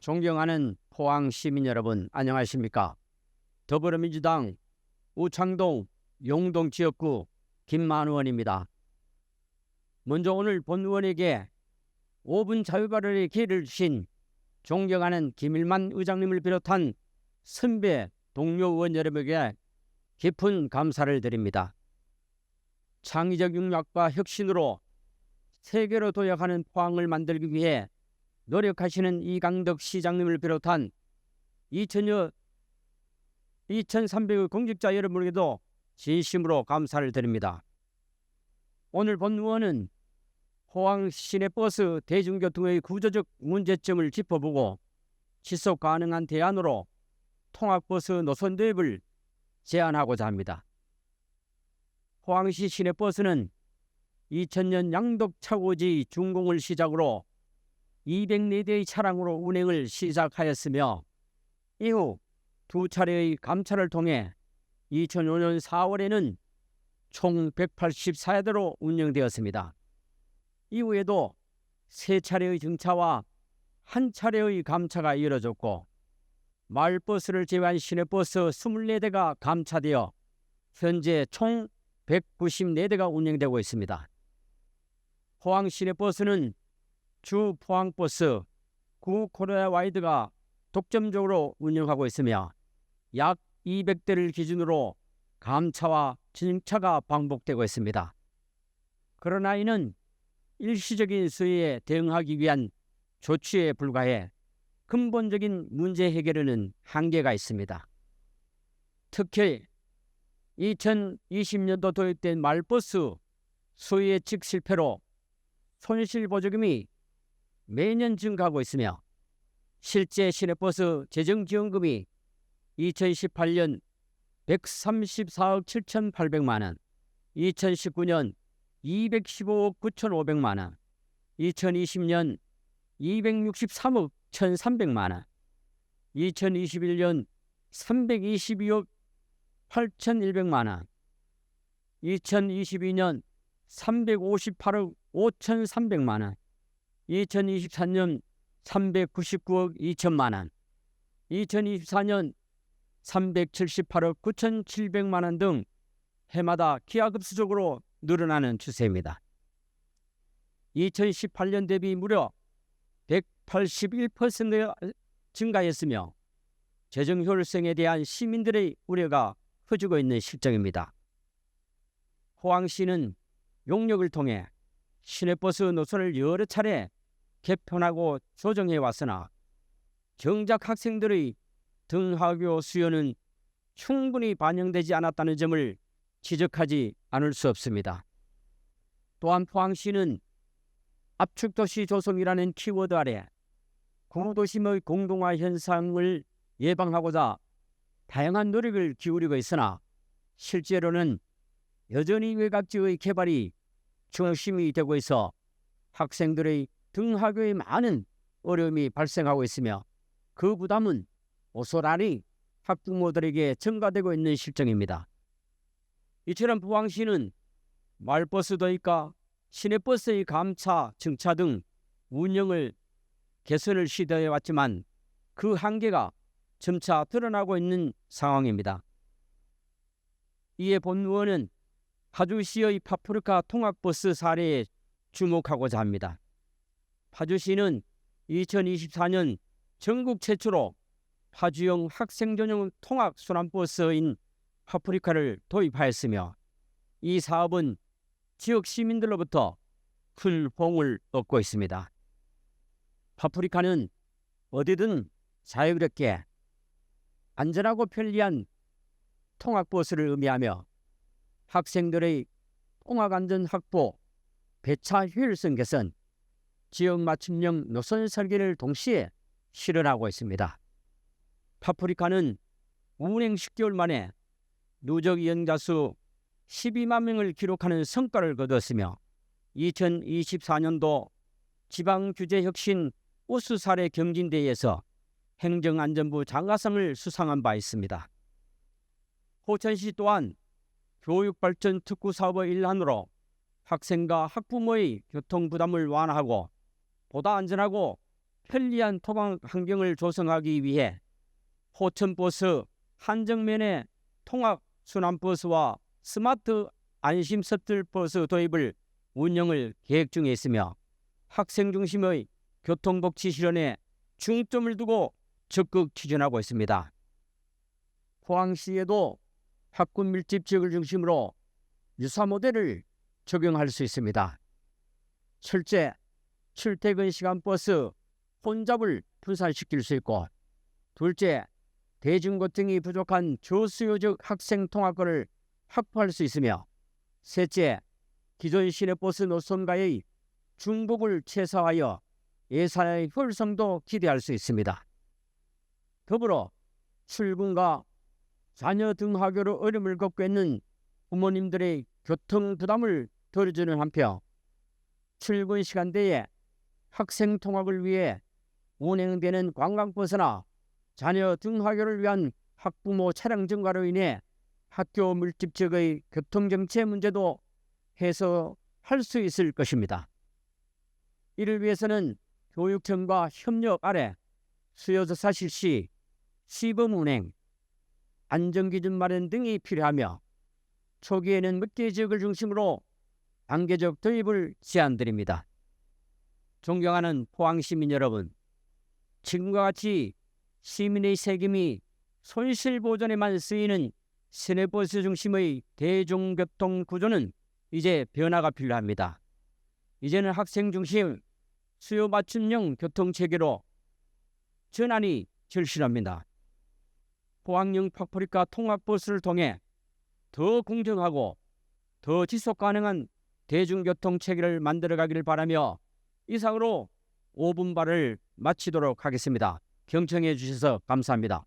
존경하는 포항 시민 여러분 안녕하십니까? 더불어민주당 우창동 용동 지역구 김만 의원입니다. 먼저 오늘 본 의원에게 5분 자유발언의 기회를 주신 존경하는 김일만 의장님을 비롯한 선배 동료 의원 여러분에게 깊은 감사를 드립니다. 창의적 융합과 혁신으로 세계로 도약하는 포항을 만들기 위해 노력하시는 이강덕 시장님을 비롯한 2천여 2,300의 공직자 여러분에게도 진심으로 감사를 드립니다. 오늘 본 의원은 포항 시내버스 대중교통의 구조적 문제점을 짚어보고 지속 가능한 대안으로 통학버스 노선 도입을 제안하고자 합니다. 포항시 시내버스는 2000년 양덕 차고지 준공을 시작으로 204대의 차량으로 운행을 시작하였으며 이후 두 차례의 감찰을 통해 2005년 4월에는 총 184대로 운영되었습니다. 이후에도 세 차례의 증차와 한 차례의 감차가 이뤄졌고 마을버스를 제외한 시내버스 24대가 감차되어 현재 총 194대가 운영되고 있습니다. 포항 시내버스는 주 포항버스, 구 코리아 와이드가 독점적으로 운영하고 있으며 약 200대를 기준으로 감차와 진차가 반복되고 있습니다. 그러나 이는 일시적인 수혜에 대응하기 위한 조치에 불과해 근본적인 문제 해결에는 한계가 있습니다. 특히 2020년도 도입된 말버스 예측 실패로 손실 보조금이 매년 증가하고 있으며 실제 시내버스 재정지원금이 2018년 134억 7,800만 원, 2019년 215억 9,500만 원, 2020년 263억 1,300만 원, 2021년 322억 8,100만 원, 2022년 358억 5,300만 원, 2023년 399억 2천만 원, 2024년 378억 9,700만 원 등 해마다 기하급수적으로 늘어나는 추세입니다. 2018년 대비 무려 181%가 증가했으며 재정 효율성에 대한 시민들의 우려가 커지고 있는 실정입니다. 포항시는 용역을 통해 시내버스 노선을 여러 차례 개편하고 조정해 왔으나 정작 학생들의 등하교 수요는 충분히 반영되지 않았다는 점을 지적하지 않을 수 없습니다. 또한 포항시는 압축도시 조성이라는 키워드 아래 구도심의 공동화 현상을 예방하고자 다양한 노력을 기울이고 있으나 실제로는 여전히 외곽지의 개발이 중심이 되고 있어 학생들의 등하교에 많은 어려움이 발생하고 있으며 그 부담은 오소라니 학부모들에게 증가되고 있는 실정입니다. 이처럼 부항시는 말버스 도입과 시내버스의 감차, 증차 등 운영을 개선을 시도해 왔지만 그 한계가 점차 드러나고 있는 상황입니다. 이에 본 의원은 파주시의 파프리카 통학버스 사례에 주목하고자 합니다. 파주시는 2024년 전국 최초로 파주형 학생 전용 통학 순환버스인 파프리카를 도입하였으며 이 사업은 지역 시민들로부터 큰 호응을 얻고 있습니다. 파프리카는 어디든 자유롭게 안전하고 편리한 통학버스를 의미하며 학생들의 통학 안전 확보, 배차 효율성 개선, 지역 맞춤형 노선 설계를 동시에 실현하고 있습니다. 파프리카는 운행 10개월 만에 누적 이용자 수 12만 명을 기록하는 성과를 거두었으며 2024년도 지방규제혁신 우수 사례 경진대회에서 행정안전부 장가상을 수상한 바 있습니다. 호천시 또한 교육발전 특구 사업의 일환으로 학생과 학부모의 교통 부담을 완화하고 보다 안전하고 편리한 통학 환경을 조성하기 위해 호천버스 한정면의 통학 순환버스와 스마트 안심 셔틀버스 도입을 운영을 계획 중에 있으며 학생 중심의 교통복지 실현에 중점을 두고 적극 추진하고 있습니다. 포항시에도 학군 밀집 지역을 중심으로 유사 모델을 적용할 수 있습니다. 첫째, 출퇴근 시간 버스 혼잡을 분산시킬 수 있고 둘째, 대중교통이 부족한 저수요적 학생 통학권을 확보할 수 있으며 셋째, 기존 시내버스 노선과의 중복을 최소화하여 예산의 효율성도 기대할 수 있습니다. 더불어 출근과 자녀 등하교로 어려움을 겪고 있는 부모님들의 교통 부담을 덜어주는 한편 출근 시간대에 학생 통학을 위해 운행되는 관광버스나 자녀 등하교를 위한 학부모 차량 증가로 인해 학교 밀집 지역의 교통정체 문제도 해소할 수 있을 것입니다. 이를 위해서는 교육청과 협력 아래 수요조사 실시, 시범 운행, 안전기준 마련 등이 필요하며 초기에는 몇 개 지역을 중심으로 단계적 도입을 제안드립니다. 존경하는 포항 시민 여러분, 지금과 같이 시민의 세금이 손실 보전에만 쓰이는 시내버스 중심의 대중교통 구조는 이제 변화가 필요합니다. 이제는 학생 중심 수요 맞춤형 교통 체계로 전환이 절실합니다. 포항형 파프리카 통합버스를 통해 더 공정하고 더 지속 가능한 대중교통 체계를 만들어 가기를 바라며 이상으로 5분 발을 마치도록 하겠습니다. 경청해 주셔서 감사합니다.